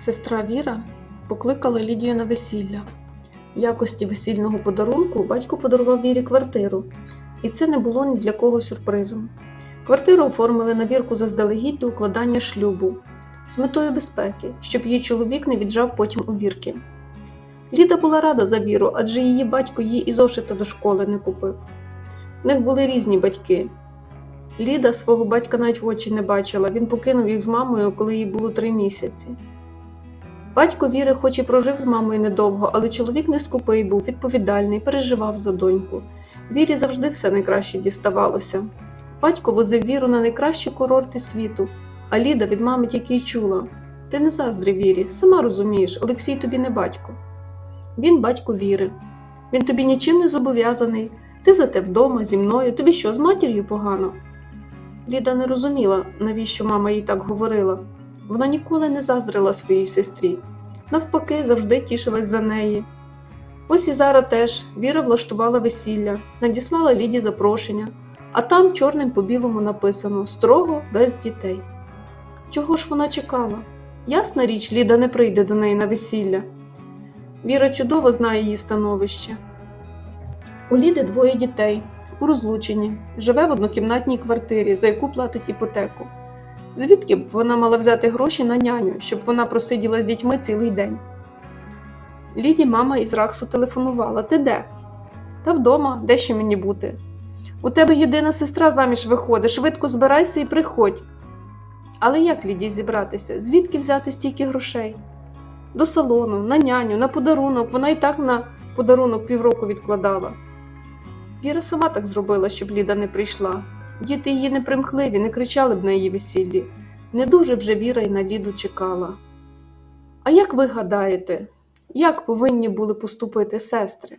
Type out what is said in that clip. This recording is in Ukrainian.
Сестра Віра покликала Лідію на весілля. В якості весільного подарунку батько подарував Вірі квартиру, і це не було ні для кого сюрпризом. Квартиру оформили на вірку заздалегідь до укладання шлюбу з метою безпеки, щоб її чоловік не віджав потім у вірки. Ліда була рада за віру, адже її батько їй і зошита до школи не купив. В них були різні батьки. Ліда свого батька навіть в очі не бачила, він покинув їх з мамою, коли їй було три місяці. Батько Віри, хоч і прожив з мамою недовго, але чоловік не скупий був, відповідальний, переживав за доньку. Вірі завжди все найкраще діставалося. Батько возив віру на найкращі курорти світу, а Ліда від мами тільки й чула: Ти не заздри Вірі, сама розумієш, Олексій тобі не батько. Він батько Віри. Він тобі нічим не зобов'язаний. Ти зате вдома, зі мною, тобі що, з матір'ю погано? Ліда не розуміла, навіщо мама їй так говорила. Вона ніколи не заздрила своїй сестрі, навпаки, завжди тішилась за неї. Ось і зараз теж Віра влаштувала весілля, надіслала Ліді запрошення, а там чорним по білому написано строго без дітей. Чого ж вона чекала? Ясна річ, Ліда не прийде до неї на весілля. Віра чудово знає її становище. У Ліди двоє дітей, у розлученні, живе в однокімнатній квартирі, за яку платить іпотеку. Звідки б вона мала взяти гроші на няню, щоб вона просиділа з дітьми цілий день? Ліді мама із Раксу телефонувала. Ти де? Та вдома, де ще мені бути? У тебе єдина сестра заміж виходить, швидко збирайся і приходь. Але як Ліді зібратися? Звідки взяти стільки грошей? До салону, на няню, на подарунок. Вона і так на подарунок півроку відкладала. Віра сама так зробила, щоб Ліда не прийшла. Діти її непримхливі, не кричали б на її весіллі. Не дуже вже Віра й на Ліду чекала. А як ви гадаєте, як повинні були поступити сестри?